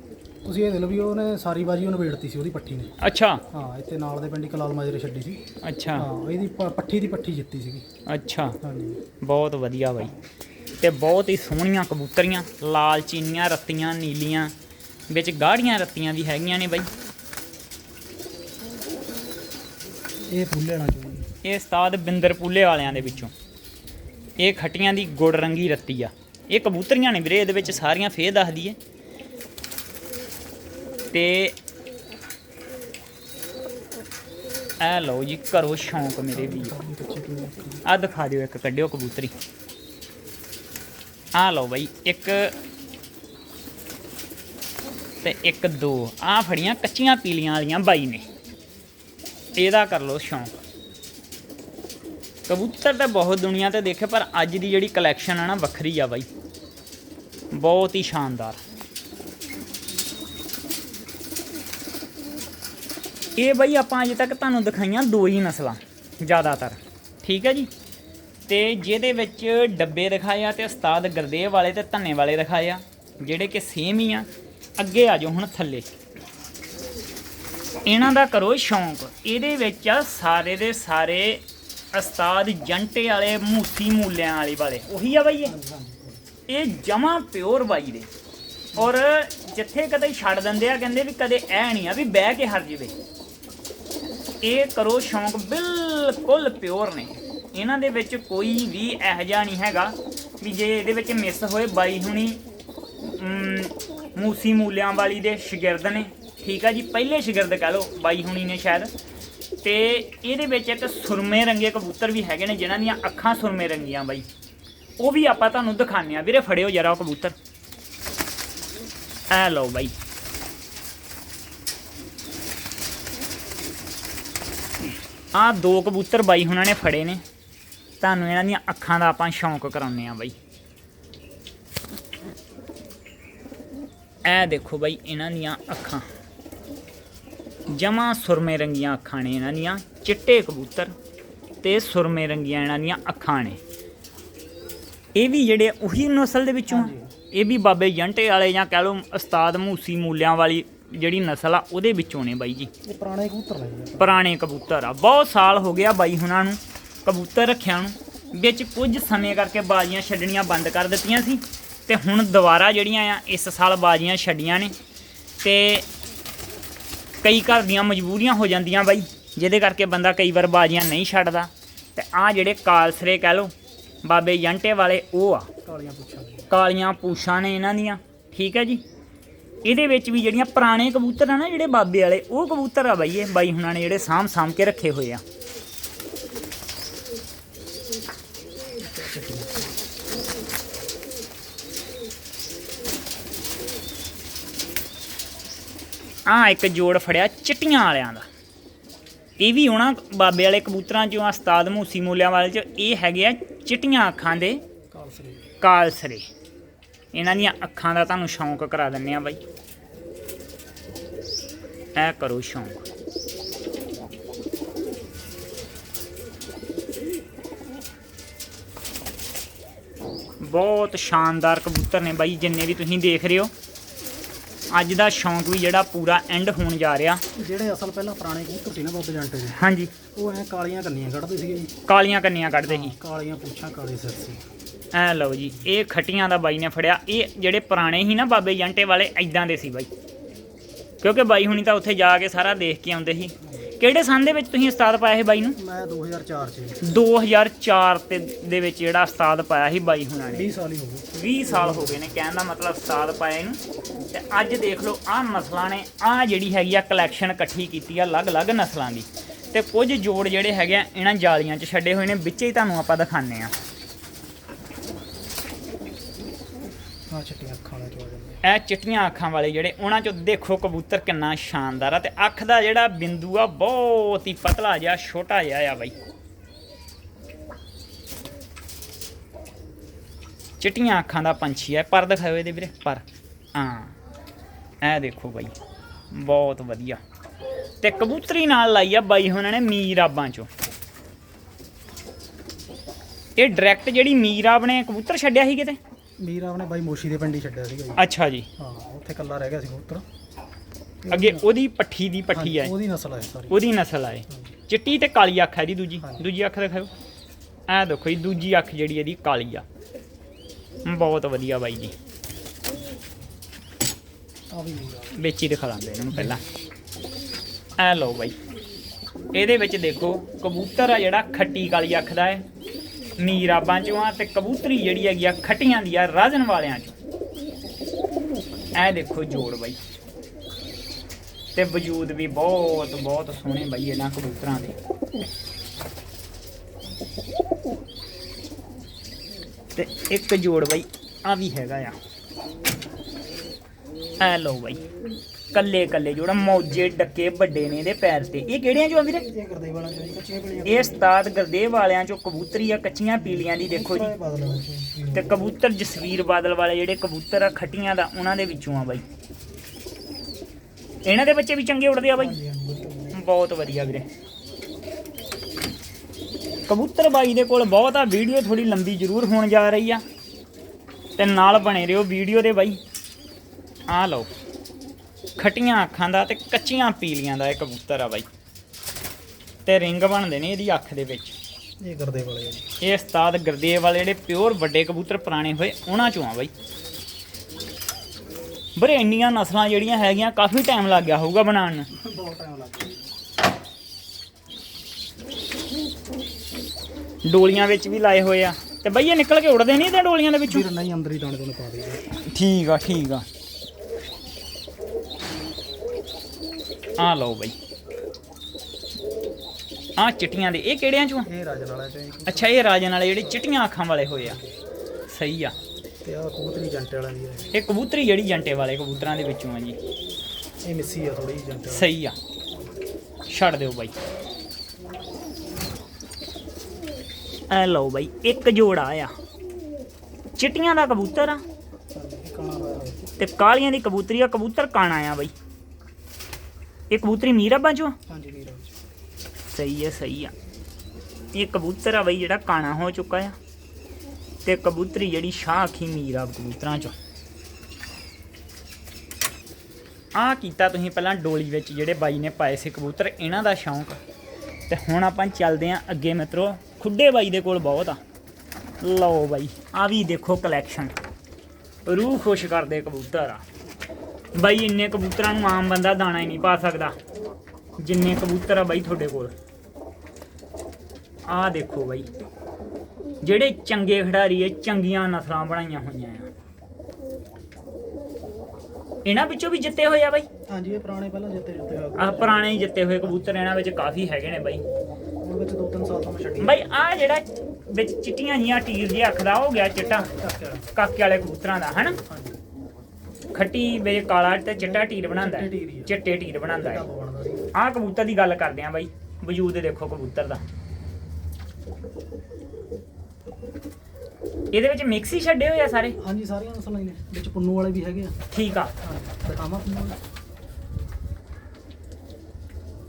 ਤੁਸੀਂ ਇਹ ਦੇਖ ਲਓ ਵੀ ਉਹਨੇ ਸਾਰੀ ਬਾਜੀ ਉਹਨੇ ਵੇੜਤੀ ਸੀ ਉਹਦੀ ਪੱਠੀ ਨੇ। ਅੱਛਾ। ਹਾਂ ਇੱਥੇ ਨਾਲ ਦੇ ਪਿੰਡ ਹੀ ਕਲਾਲ ਮਾਜਰੇ ਛੱਡੀ ਸੀ। ਅੱਛਾ। ਹਾਂ ਇਹਦੀ ਪ- ਪੱਠੀ ਦੀ ਪੱਠੀ ਜਿੱਤੀ ਸੀਗੀ। ਅੱਛਾ। ਹਾਂਜੀ। ਬਹੁਤ ਵਧੀਆ ਬਾਈ। ਤੇ ਬਹੁਤ ਹੀ ਸੋਹਣੀਆਂ ਕਬੂਤਰੀਆਂ ਲਾਲ ਚੀਨੀਆਂ ਰੱਤੀਆਂ ਨੀਲੀਆਂ ਵਿੱਚ ਗਾੜੀਆਂ ਰੱਤੀਆਂ ਵੀ ਹੈਗੀਆਂ ਨੇ ਬਾਈ। ਇਹ ਫੁੱਲੇ ਵਾਲਾ ਚੋਂ ਇਹ ਉਸਤਾਦ ਬਿੰਦਰ ਪੂਲੇ ਵਾਲਿਆਂ ਦੇ ਵਿੱਚੋਂ। ਇਹ ਖੱਟੀਆਂ ਦੀ ਗੁੜ ਰੰਗੀ ਰੱਤੀ ਆ। ਇਹ ਕਬੂਤਰੀਆਂ ਨੇ ਵੀਰੇ, ਇਹਦੇ ਵਿੱਚ ਸਾਰੀਆਂ ਫੇਰ ਦੱਸ ਦਈਏ। ਤੇ ਐ ਲਓ ਜੀ ਕਰੋ ਸ਼ੌਂਕ ਮੇਰੇ ਵੀ ਆ। ਦਿਖਾ ਦਿਓ ਇੱਕ, ਕੱਢਿਓ ਕਬੂਤਰੀ। ਆ ਲਓ ਬਾਈ, ਇੱਕ ਤੇ ਇੱਕ ਦੋ। ਆ ਫੜੀਆਂ ਕੱਚੀਆਂ ਪੀਲੀਆਂ ਵਾਲੀਆਂ ਬਾਈ ਨੇ। ਇਹਦਾ ਕਰ ਲਓ ਸ਼ੌਂਕ। ਕਬੂਤਰ ਤਾਂ ਬਹੁਤ ਦੁਨੀਆ ਤੇ ਦੇਖੇ, ਪਰ ਅੱਜ ਦੀ ਜਿਹੜੀ ਕਲੈਕਸ਼ਨ ਆ ਨਾ, ਵੱਖਰੀ ਆ ਬਾਈ। ਬਹੁਤ ਹੀ ਸ਼ਾਨਦਾਰ। ਇਹ ਬਈ ਆਪਾਂ ਅਜੇ ਤੱਕ ਤੁਹਾਨੂੰ ਦਿਖਾਈਆਂ ਦੋ ਹੀ ਨਸਲਾਂ, ਜ਼ਿਆਦਾਤਰ। ਠੀਕ ਹੈ ਜੀ? ਤੇ ਜਿਹਦੇ ਵਿੱਚ ਡੱਬੇ ਦਿਖਾਏ ਆ ਤੇ ਉਸਤਾਦ ਗੁਰਦੇਵ ਵਾਲੇ ਤੇ ਧੰਨੇ ਵਾਲੇ ਦਿਖਾਏ ਆ, ਜਿਹੜੇ ਕਿ ਸੇਮ ਹੀ ਆ। ਅੱਗੇ ਆ ਜਾਓ ਹੁਣ ਥੱਲੇ। ਇਹਨਾਂ ਦਾ ਕਰੋ ਸ਼ੌਂਕ। ਇਹਦੇ ਵਿੱਚ ਆ ਸਾਰੇ ਦੇ ਸਾਰੇ ਉਸਤਾਦ ਜੰਟੇ ਵਾਲੇ, ਮੂਸੀ ਮੂਲਿਆਂ ਵਾਲੇ ਵਾਲੇ। ਉਹੀ ਆ ਬਾਈ ਇਹ? ਇਹ ਜਮਾ ਪਿਓਰ ਬਾਈ ਦੇ। ਔਰ ਜਿੱਥੇ ਕਦੇ ਛੱਡ ਦਿੰਦੇ ਆ, ਕਹਿੰਦੇ ਵੀ ਕਦੇ ਐ ਨਹੀਂ ਆ ਵੀ ਬਹਿ ਕੇ ਹਰ ਜਵੇ। ਇਹ ਕਰੋ ਸ਼ੌਂਕ ਬਿਲਕੁਲ ਪਿਓਰ ਨੇ। ਇਹਨਾਂ ਦੇ ਵਿੱਚ ਕੋਈ ਵੀ ਇਹੋ ਜਿਹਾ ਨਹੀਂ ਹੈਗਾ ਵੀ ਜੇ ਇਹਦੇ ਵਿੱਚ ਮਿਸ ਹੋਏ ਬਾਈ ਹੁਣੀ ਮੂਸੀ ਮੂਲਿਆਂ ਵਾਲੀ ਦੇ ਸ਼ਾਗਿਰਦ ਨੇ। ਠੀਕ ਆ ਜੀ, ਪਹਿਲੇ ਸ਼ਾਗਿਰਦ ਕਹ ਲਓ, ਬਾਈ ਹੁਣੀ ਨੇ ਸ਼ਾਇਦ। ਤੇ ਇਹਦੇ ਵਿੱਚ ਇੱਕ ਸੁਰਮੇ ਰੰਗੇ ਕਬੂਤਰ ਵੀ ਹੈਗੇ ਨੇ, ਜਿਨ੍ਹਾਂ ਦੀਆਂ ਅੱਖਾਂ ਸੁਰਮੇ ਰੰਗੀਆਂ ਬਾਈ। ਉਹ ਵੀ ਆਪਾਂ ਤੁਹਾਨੂੰ ਦਿਖਾਉਂਦੇ ਆ ਵੀਰੇ, ਫੜਿਓ ਜਰਾ ਉਹ ਕਬੂਤਰ। ਐ ਲਓ ਬਾਈ। ਆ ਦੋ ਕਬੂਤਰ ਬਾਈ ਹੁਣਾਂ ਨੇ ਫੜੇ ਨੇ। ਤੁਹਾਨੂੰ ਇਹਨਾਂ ਦੀਆਂ ਅੱਖਾਂ ਦਾ ਆਪਾਂ ਸ਼ੌਂਕ ਕਰਾਉਂਦੇ ਆ ਬਾਈ। ਐ ਦੇਖੋ ਬਾਈ, ਇਹਨਾਂ ਦੀਆਂ ਅੱਖਾਂ। ਜਮਾ ਸੁਰਮੇ ਰੰਗੀਆਂ ਅੱਖਾਂ ਨੇ ਇਹਨਾਂ ਦੀਆਂ ਚਿੱਟੇ ਕਬੂਤਰ ਤੇ ਸੁਰਮੇ ਰੰਗੀਆਂ ਇਹਨਾਂ ਦੀਆਂ ਅੱਖਾਂ ਨੇ। ਇਹ ਵੀ ਜਿਹੜੇ ਉਹੀ ਨਸਲ ਦੇ ਵਿੱਚੋਂ? ਇਹ ਵੀ ਬਾਬੇ ਜੰਟੇ ਵਾਲੇ ਜਾਂ ਕਹਿ ਲਓ ਉਸਤਾਦ ਮੂਸੀ ਮੂਲਿਆਂ ਵਾਲੀ ਜਿਹੜੀ ਨਸਲ ਆ ਉਹਦੇ ਵਿੱਚੋਂ ਨੇ ਬਾਈ ਜੀ। ਇਹ ਪੁਰਾਣੇ ਕਬੂਤਰ ਨੇ ਪੁਰਾਣੇ ਕਬੂਤਰ ਆ। ਬਹੁਤ ਸਾਲ ਹੋ ਗਿਆ ਬਾਈ ਹੁਣਾਂ ਨੂੰ ਕਬੂਤਰ ਰੱਖਿਆ ਨੂੰ। ਵਿੱਚ ਕੁਝ ਸਮੇਂ ਕਰਕੇ ਬਾਜ਼ੀਆਂ ਛੱਡਣੀਆਂ ਬੰਦ ਕਰ ਦਿੱਤੀਆਂ ਸੀ ਤੇ ਹੁਣ ਦੁਬਾਰਾ ਜਿਹੜੀਆਂ ਆ ਇਸ ਸਾਲ ਬਾਜ਼ੀਆਂ ਛੱਡੀਆਂ ਨੇ ਤੇ ਕਈ ਘਰ ਦੀਆਂ ਮਜਬੂਰੀਆਂ ਹੋ ਜਾਂਦੀਆਂ ਬਾਈ ਜਿਹਦੇ ਕਰਕੇ ਬੰਦਾ ਕਈ ਵਾਰ ਬਾਜ਼ੀਆਂ ਨਹੀਂ ਛੱਡਦਾ। ਤੇ ਆ ਜਿਹੜੇ ਕਾਲਸਰੇ ਕਹਿ ਲਓ ਬਾਬੇ ਜੰਟੇ ਵਾਲੇ ਉਹ ਆ। ਕਾਲੀਆਂ ਪੁੱਛਾਂ ਕਾਲੀਆਂ ਪੂਛਾਂ ਨੇ ਇਹਨਾਂ ਦੀਆਂ ਠੀਕ ਹੈ ਜੀ? ਇਹਦੇ ਵਿੱਚ ਵੀ ਜਿਹੜੀਆਂ ਪੁਰਾਣੇ ਕਬੂਤਰ ਆ ਨਾ ਜਿਹੜੇ ਬਾਬੇ ਵਾਲੇ ਉਹ ਕਬੂਤਰ ਆ ਬਾਈ ਇਹ ਬਾਈ ਹੁਣਾਂ ਨੇ ਜਿਹੜੇ ਸਾਂਭ ਸਾਂਭ ਕੇ ਰੱਖੇ ਹੋਏ ਆ। ਆ ਇੱਕ ਜੋੜ ਫੜਿਆ ਚਿੱਟੀਆਂ ਵਾਲਿਆਂ ਦਾ। ਇਹ ਵੀ ਹੋਣਾ ਬਾਬੇ ਵਾਲੇ ਕਬੂਤਰਾਂ ਚੋਂ ਉਸਤਾਦ ਮੂਸੀ ਮੋਲਿਆਂ ਵਾਲੇ ਚ। ਇਹ ਹੈਗੇ ਆ ਚਿੱਟੀਆਂ ਅੱਖਾਂ ਦੇ ਕਾਲਸਰੇ। ਇਹਨਾਂ ਦੀਆਂ ਅੱਖਾਂ ਦਾ ਤੁਹਾਨੂੰ ਸ਼ੌਂਕ ਕਰਾ ਦਿੰਨੇ ਆ ਬਾਈ। ਐ ਕਰੋ ਸ਼ੌਂਕ। ਬਹੁਤ ਸ਼ਾਨਦਾਰ ਕਬੂਤਰ ਨੇ ਬਾਈ ਜਿੰਨੇ ਵੀ ਤੁਸੀਂ ਦੇਖ ਰਹੇ ਹੋ। ਅੱਜ ਦਾ ਸ਼ੌਂਕ ਵੀ ਜਿਹੜਾ ਪੂਰਾ ਐਂਡ ਹੋਣ ਜਾ ਰਿਹਾ। ਜਿਹੜੇ ਅਸਲ ਪਹਿਲਾਂ ਪੁਰਾਣੇ ਕਬੂਤਰ ਸੀ ਨਾ ਬਾਬੇ ਜੰਟੇ ਦੇ। ਹਾਂਜੀ। ਉਹ ਐ ਕਾਲੀਆਂ ਕੰਨੀਆਂ ਕੱਢਦੇ ਸੀਗੇ ਜੀ। ਕਾਲੀਆਂ ਕੰਨੀਆਂ ਕੱਢਦੇ ਸੀ। ਕਾਲੀਆਂ ਪੁੱਛਾਂ ਕਾਲੇ ਸਿਰ ਸੀ ਐ ਲਓ ਜੀ ਇਹ ਖਟੀਆਂ ਦਾ ਬਾਈ ਨੇ ਫੜਿਆ। ਇਹ ਜਿਹੜੇ ਪੁਰਾਣੇ ਸੀ ਨਾ ਬਾਬੇ ਜੰਟੇ ਵਾਲੇ ਐਦਾਂ ਦੇ ਸੀ ਬਾਈ। ਕਿਉਂਕਿ ਬਾਈ ਹੁਣੀ ਤਾਂ ਉੱਥੇ ਜਾ ਕੇ ਸਾਰਾ ਦੇਖ ਕੇ ਆਉਂਦੇ ਸੀ। ਕਿਹੜੇ ਸੰਨ ਦੇ ਵਿੱਚ ਤੁਸੀਂ ਉਸਤਾਦ ਪਾਇਆ ਸੀ ਬਾਈ ਨੂੰ? ਮੈਂ 2004 ਚ 2004 ਤੇ ਦੇ ਵਿੱਚ ਜਿਹੜਾ ਉਸਤਾਦ ਪਾਇਆ ਸੀ ਬਾਈ ਹੁਣਾਂ ਨੇ। 20 ਸਾਲ ਹੀ ਹੋ ਗਏ। 20 ਸਾਲ ਹੋ ਗਏ ਨੇ ਕਹਿਣ ਦਾ ਮਤਲਬ ਉਸਤਾਦ ਪਾਇਆ ਇਹਨੂੰ। ਤੇ ਅੱਜ ਦੇਖ ਲਓ ਆਹ ਨਸਲਾਂ ਨੇ ਆਹ ਜਿਹੜੀ ਹੈਗੀ ਆ ਕਲੈਕਸ਼ਨ ਇਕੱਠੀ ਕੀਤੀ ਆ ਅਲੱਗ-ਅਲੱਗ ਨਸਲਾਂ ਦੀ। ਤੇ ਕੁਝ ਜੋੜ ਜਿਹੜੇ ਹੈਗੇ ਆ ਇਹਨਾਂ ਜਾਲੀਆਂ 'ਚ ਛੱਡੇ ਹੋਏ ਨੇ ਵਿੱਚੇ ਹੀ ਤੁਹਾਨੂੰ ਆਪਾਂ ਦਿਖਾਣੇ ਆ ਆ ਚਿੱਟੀਆਂ ਅੱਖਾਂ ਵਾਲੇ ਇਹ ਚਿੱਟੀਆਂ ਅੱਖਾਂ ਵਾਲੇ ਜਿਹੜੇ ਉਹਨਾਂ 'ਚੋਂ ਦੇਖੋ ਕਬੂਤਰ ਕਿੰਨਾ ਸ਼ਾਨਦਾਰ ਆ ਤੇ ਅੱਖ ਦਾ ਜਿਹੜਾ ਬਿੰਦੂ ਆ ਬਹੁਤ ਹੀ ਪਤਲਾ ਜਿਹਾ ਛੋਟਾ ਜਿਹਾ ਆ ਬਾਈ। ਚਿੱਟੀਆਂ ਅੱਖਾਂ ਦਾ ਪੰਛੀ ਹੈ ਪਰ ਦਿਖਾਓ ਇਹਦੇ ਵੀਰੇ ਪਰ। ਹਾਂ। ਇਹ ਦੇਖੋ ਬਾਈ ਬਹੁਤ ਵਧੀਆ। ਤੇ ਕਬੂਤਰੀ ਨਾਲ ਲਾਈ ਆ ਬਾਈ ਉਹਨਾਂ ਨੇ ਮੀਰਾਬਾਂ ਚੋਂ। ਇਹ ਡਾਇਰੈਕਟ ਜਿਹੜੀ ਮੀਰਾਬ ਨੇ ਕਬੂਤਰ ਛੱਡਿਆ ਸੀ ਕਿਤੇ? ਮੀਰਾ ਨੇ ਬਾਈ ਮੋਸ਼ੀ ਦੇ ਪਿੰਡੀ ਛੱਡਿਆ ਸੀਗਾ ਜੀ। ਅੱਛਾ ਜੀ। ਹਾਂ ਉੱਥੇ ਕੱਲਾ ਰਹਿ ਗਿਆ ਸੀ ਕਬੂਤਰ। ਅੱਗੇ ਉਹਦੀ ਪੱਠੀ ਦੀ ਪੱਠੀ ਹੈ ਉਹਦੀ ਨਸਲ ਹੈ ਸਾਰੀ। ਉਹਦੀ ਨਸਲ ਹੈ ਚਿੱਟੀ ਤੇ ਕਾਲੀ ਅੱਖ ਹੈ ਦੀ ਦੂਜੀ। ਦੂਜੀ ਅੱਖ ਦਿਖਾਓ। ਐ ਦੇਖੋ ਜੀ ਦੂਜੀ ਅੱਖ ਜਿਹੜੀ ਇਹਦੀ ਕਾਲੀ ਆ। ਬਹੁਤ ਵਧੀਆ ਬਾਈ ਜੀ। ਆ ਵੀ ਮੀਰਾ ਵਿੱਚ ਹੀ ਦਿਖਾ ਲਾਂਦੇ ਨੂੰ ਪਹਿਲਾਂ। ਐ ਲਓ ਬਾਈ। ਇਹਦੇ ਵਿੱਚ ਦੇਖੋ, ਕਬੂਤਰ ਆ ਜਿਹੜਾ ਖੱਟੀ ਕਾਲੀ ਅੱਖ ਦਾ ਹੈ। ਮੀਰਾਬਾਂ ਚੋਂ ਆ ਤੇ ਕਬੂਤਰੀ ਜਿਹੜੀ ਹੈਗੀ ਆ, ਖੱਟੀਆਂ ਦੀ ਆ, ਰਾਜਨ ਵਾਲਿਆਂ ਚੋਂ। ਐ ਦੇਖੋ ਜੋੜ ਬਾਈ। ਤੇ ਵਜੂਦ ਵੀ ਬਹੁਤ ਬਹੁਤ ਸੋਹਣੇ ਬਾਈ ਇਹਨਾਂ ਕਬੂਤਰਾਂ ਦੇ। ਤੇ ਇੱਕ ਜੋੜ ਬਾਈ ਆ ਵੀ ਹੈਗਾ ਆ। ਐ ਲਓ ਬਾਈ। ਕੱਲੇ ਕੱਲੇ ਜੋੜਾ ਮੌਜੇ ਡੱਕੇ ਵੱਡੇ ਨੇ ਇਹਦੇ ਪੈਰ ਤੇ। ਇਹ ਕਿਹੜਿਆਂ ਚੋਂ ਆ ਵੀਰੇ? ਇਹ ਕਰਦੇ ਉਸਤਾਦ ਗੁਰਦੇਵ ਵਾਲਿਆਂ ਚੋਂ ਕਬੂਤਰੀ ਆ, ਕੱਚੀਆਂ ਪੀਲੀਆਂ ਦੀ ਦੇਖੋ ਜੀ। ਬਦਲ ਤੇ ਕਬੂਤਰ ਜਸਵੀਰ ਬਾਦਲ ਵਾਲੇ ਜਿਹੜੇ ਕਬੂਤਰ ਆ, ਖੱਟੀਆਂ ਦਾ, ਉਹਨਾਂ ਦੇ ਵਿੱਚੋਂ ਆ ਬਾਈ। ਇਹਨਾਂ ਦੇ ਬੱਚੇ ਵੀ ਚੰਗੇ ਉੜਦੇ ਆ ਬਾਈ। ਬਹੁਤ ਵਧੀਆ ਵੀਰੇ। ਕਬੂਤਰ ਬਾਈ ਦੇ ਕੋਲ ਬਹੁਤ ਆ, ਵੀਡੀਓ ਥੋੜੀ ਲੰਬੀ ਜ਼ਰੂਰ ਹੋਣ ਜਾ ਰਹੀ ਆ। ਤੇ ਨਾਲ ਬਣੇ ਰਹੋ ਵੀਡੀਓ ਦੇ ਬਾਈ। ਆ ਲਓ। ਖਟੀਆਂ ਅੱਖਾਂ ਦਾ ਤੇ ਕੱਚੀਆਂ ਪੀਲੀਆਂ ਦਾ ਇਹ ਕਬੂਤਰ ਆ ਬਾਈ। ਤੇ ਰਿੰਗ ਬਣਦੇ ਨੇ ਇਹਦੀ ਅੱਖ ਦੇ ਵਿੱਚ। ਇਹ ਕਰਦੇ ਵਾਲੇ ਇਹ ਉਸਤਾਦ ਗੁਰਦੇਵ ਵਾਲੇ ਜਿਹੜੇ ਪਿਓਰ ਵੱਡੇ ਕਬੂਤਰ ਪੁਰਾਣੇ ਹੋਏ ਉਹਨਾਂ ਚੋਂ ਆ ਬਾਈ। ਬਰੇ ਇੰਨੀਆਂ ਨਸਲਾਂ ਜਿਹੜੀਆਂ ਹੈਗੀਆਂ ਕਾਫੀ ਟਾਈਮ ਲੱਗ ਗਿਆ ਹੋਊਗਾ ਬਣਾਉਣ ਨੂੰ। ਬਹੁਤ ਟਾਈਮ ਲੱਗ ਗਿਆ। ਡੋਲੀਆਂ ਵਿੱਚ ਵੀ ਲਾਏ ਹੋਏ ਆ। ਤੇ ਬਈ ਇਹ ਨਿਕਲ ਕੇ ਉੜਦੇ ਨਹੀਂ ਤੇ ਡੋਲੀਆਂ ਦੇ ਵਿੱਚੋਂ? ਵੀਰ ਨਹੀਂ ਅੰਦਰ ਹੀ ਦਾਣੇ ਦੋਨੇ ਪਾ ਦਈਦੇ। ਠੀਕ ਆ ਠੀਕ ਆ। ਆ ਲਓ ਬਈ। ਆ ਚਿੱਟੀਆਂ ਦੇ ਇਹ ਕਿਹੜਿਆਂ ਚੋਂ ਆ? ਇਹ ਰਾਜਨ ਵਾਲਾ ਜੀ ਅੱਛਾ ਇਹ ਰਾਜਨ ਵਾਲੇ ਜਿਹੜੇ ਚਿੱਟੀਆਂ ਅੱਖਾਂ ਵਾਲੇ ਹੋਏ ਆ। ਸਹੀ ਆ। ਤੇ ਆ ਕਬੂਤਰੀ ਜੰਟੇ ਵਾਲਾ ਹੈ ਇਹ। ਕਬੂਤਰੀ ਜਿਹੜੀ ਜੰਟੇ ਵਾਲੇ ਕਬੂਤਰਾਂ ਦੇ ਵਿੱਚੋਂ ਆ ਜੀ। ਇਹ ਮਿੱਸੀ ਆ ਥੋੜੀ ਜੰਟੇ ਵਾਲੀ। ਸਹੀ ਆ। ਛੱਡ ਦਿਓ ਬਾਈ। ਐ ਲਓ ਬਾਈ ਇੱਕ ਜੋੜਾ ਆ। ਚਿੱਟੀਆਂ ਦਾ ਕਬੂਤਰ ਆ। ਇਹ ਕਾਣਾ। ਤੇ ਕਾਲੀਆਂ ਦੀ ਕਬੂਤਰੀ ਆ ਕਬੂਤਰ ਕਾਣਾ ਆ ਬਾਈ। ਇਹ ਕਬੂਤਰੀ ਮੀਰਾਬਾਂ ਚੋਂ ਆ? ਹਾਂਜੀ ਵੀਰ ਸਹੀ ਹੈ ਸਹੀ ਆ। ਇਹ ਕਬੂਤਰ ਆ ਬਈ ਜਿਹੜਾ ਕਾਣਾ ਹੋ ਚੁੱਕਾ ਆ। ਤੇ ਕਬੂਤਰੀ ਜਿਹੜੀ ਸ਼ਾਹ ਅੱਖੀ ਮੀਰਾ ਕਬੂਤਰਾਂ ਚੋਂ। ਆ ਕੀਤਾ ਤੁਸੀਂ ਪਹਿਲਾਂ ਡੋਲੀ ਵਿੱਚ ਜਿਹੜੇ ਬਾਈ ਨੇ ਪਾਏ ਸੀ ਕਬੂਤਰ ਇਹਨਾਂ ਦਾ ਸ਼ੌਂਕ। ਤੇ ਹੁਣ ਆਪਾਂ ਚੱਲਦੇ ਆਂ ਅੱਗੇ ਮਿੱਤਰੋ ਖੁੱਡੇ ਬਾਈ ਦੇ ਕੋਲ ਬਹੁਤ ਆ। ਲਓ ਬਾਈ ਆ ਵੀ ਦੇਖੋ ਕਲੈਕਸ਼ਨ ਰੂਹ ਖੁਸ਼ ਕਰਦੇ ਕਬੂਤਰ ਆ। ਬਾਈ ਇੰਨੇ ਕਬੂਤਰਾਂ ਨੂੰ ਆਮ ਬੰਦਾ ਦਾਣਾ ਹੀ ਨਹੀਂ ਪਾ ਸਕਦਾ। ਜਿੰਨੇ ਕਬੂਤਰ ਆ ਬਾਈ ਤੁਹਾਡੇ ਕੋਲ। ਆਹ ਦੇਖੋ ਬਾਈ। ਜਿਹੜੇ ਚੰਗੇ ਖਿਡਾਰੀ ਐ ਚੰਗੀਆਂ ਨਸਲਾਂ ਬਣਾਈਆਂ ਹੋਈਆਂ ਆ। ਇਹਨਾਂ ਵਿੱਚੋਂ ਵੀ ਜਿੱਤੇ ਹੋਏ ਆ ਬਾਈ? ਹਾਂਜੀ ਇਹ ਪੁਰਾਣੇ ਪਹਿਲਾਂ ਜਿੱਤੇ ਜਿੱਤੇ ਹੋਏ ਆਹ ਪੁਰਾਣੇ ਹੀ ਜਿੱਤੇ ਹੋਏ ਕਬੂਤਰ ਇਹਨਾਂ ਵਿੱਚ ਕਾਫੀ ਹੈਗੇ ਨੇ ਬਾਈ। ਹੁਣ ਵਿੱਚ ਦੋ ਤਿੰਨ ਸਾਲ ਤੋਂ ਛੱਡੀ। ਬਾਈ ਆਹ ਜਿਹੜਾ ਵਿੱਚ ਚਿੱਟੀਆਂ ਜੀਆਂ ਟੀਰ ਜਿਹਾ ਅੱਖ ਦਾ ਹੋ ਗਿਆ ਚਿੱਟਾ ਕਾਕੇ ਵਾਲੇ। ਕਬੂਤਰਾਂ ਦਾ ਹਨਾ? ਖੱਟੀ ਵਿੱਚ ਕਾਲਾ ਤੇ ਚਿੱਟਾ ਟੀਰ ਬਣਾਉਂਦਾ ਹੈ। ਚਿੱਟੇ ਟੀਰ ਹੀ ਆ। ਚਿੱਟੇ ਬਣਾਉਂਦਾ ਹੈ। ਢਾਬਾ ਬਣਦਾ ਸੀ। ਆਹ ਕਬੂਤਰ ਦੀ ਗੱਲ ਕਰਦੇ ਆਂ ਬਾਈ। ਵਜੂਦ ਦੇਖੋ ਕਬੂਤਰ ਦਾ। ਇਹਦੇ ਵਿੱਚ ਮਿਕਸ ਹੀ ਛੱਡੇ ਹੋਏ ਆ ਸਾਰੇ? ਹਾਂਜੀ ਸਾਰੀਆਂ ਨਸਲਾਂ ਹੀ ਨੇ। ਵਿੱਚ ਪੁੰਨੂ ਵਾਲੇ ਵੀ ਹੈਗੇ ਆ। ਠੀਕ ਆ। ਦਿਖਾਵਾਂ ਪੁੰਨੂ ਵਾਲੇ।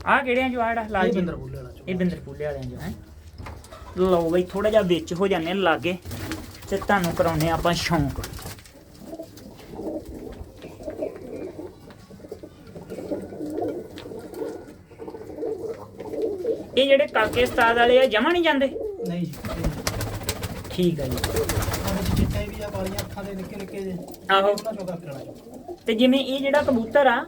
ਆਹ ਕਿਹੜਿਆਂ ਚੋਂ ਆ ਜਿਹੜਾ ਲਾਲ ਇਹ ਜੀ? ਬਿੰਦਰ ਬੁੱਲੇ ਵਾਲਾ ਚੋਂ ਇਹ ਬਿੰਦਰ ਪੁੱਲੇ ਵਾਲਿਆਂ ਚੋਂ ਹੈ। ਲਓ ਬਈ ਥੋੜਾ ਜਿਹਾ ਵਿੱਚ ਹੋ ਜਾਂਦੇ ਲਾਗੇ। ਤੇ ਤੁਹਾਨੂੰ ਕਰਾਉਨੇ ਆਪਾਂ ਸ਼ੌਂਕ। ਇਹ ਜਿਹੜੇ ਕਾਕੇ ਉਸਤਾਦ ਵਾਲੇ ਆ ਜਮਾ ਨਹੀਂ ਜਾਂਦੇ? ਨਹੀਂ ਜੀ ਠੀਕ ਆ ਜੀ। ਆ ਵਿੱਚ ਚਿੱਟੇ ਵੀ ਆ ਕਾਲੀਆਂ ਅੱਖਾਂ ਦੇ ਨਿੱਕੇ ਨਿੱਕੇ ਜਿਹੇ ਆਹੋ। ਉਹਨਾਂ ਚੋਂ ਕਰਕੇ ਲੈਣਾ ਜੀ। ਤੇ ਜਿਵੇਂ ਇਹ ਜਿਹੜਾ ਕਬੂਤਰ ਆ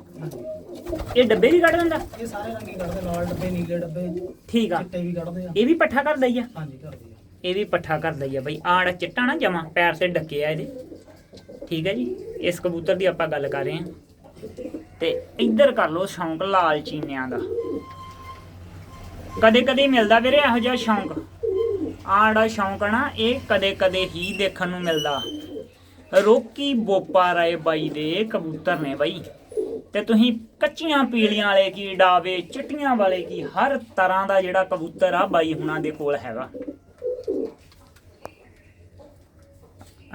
ਇਹ ਡੱਬੇ ਵੀ ਕੱਢ ਦਿੰਦਾ? ਇਹ ਸਾਰੇ ਰੰਗੀ ਕੱਢਦੇ ਲਾਲ ਡੱਬੇ ਨੀਲੇ ਡੱਬੇ। ਠੀਕ ਆ। ਚਿੱਟੇ ਵੀ ਕੱਢਦੇ ਆ। ਇਹ ਵੀ ਪੱਠਾ ਕਰਦਾ ਹੀ ਆ? ਹਾਂਜੀ ਕਰਦੇ ਆ। ਇਹ ਵੀ ਪੱਠਾ ਕਰਦਾ ਹੀ ਆ ਬਈ। ਆੜਾ ਚਿੱਟਾ ਨਾ ਜਮਾ ਪੈਰ ਤੇ ਡੱਕੇ ਆ ਇਹਦੇ। ਠੀਕ ਹੈ ਜੀ। ਇਸ ਕਬੂਤਰ ਦੀ ਆਪਾਂ ਗੱਲ ਕਰ ਰਹੇ ਹਾਂ। ਤੇ ਇੱਧਰ ਕਰ ਲਓ ਸ਼ੌਂਕ ਲਾਲ ਚੀਨਿਆਂ ਦਾ। ਕਦੇ ਕਦੇ ਮਿਲਦਾ ਵੀਰੇ, ਇਹੋ ਜਿਹਾ ਸ਼ੌਂਕ। ਆੜਾ ਸ਼ੌਂਕ ਨਾ, ਇਹ ਕਦੇ ਕਦੇ ਹੀ ਦੇਖਣ ਨੂੰ ਮਿਲਦਾ। ਰੋਕੀ ਬੋਪਾ ਰਾਏ ਬਾਈ ਦੇ ਕਬੂਤਰ ਨੇ ਬਾਈ। ਤੇ ਤੁਸੀਂ ਕੱਚੀਆਂ ਪੀਲੀਆਂ ਵਾਲੇ ਕੀ, ਡਾਵੇ, ਚਿੱਟੀਆਂ ਵਾਲੇ ਕੀ, ਹਰ ਤਰ੍ਹਾਂ ਦਾ ਜਿਹੜਾ ਕਬੂਤਰ ਆ ਬਾਈ ਹੁਣਾਂ ਦੇ ਕੋਲ ਹੈਗਾ।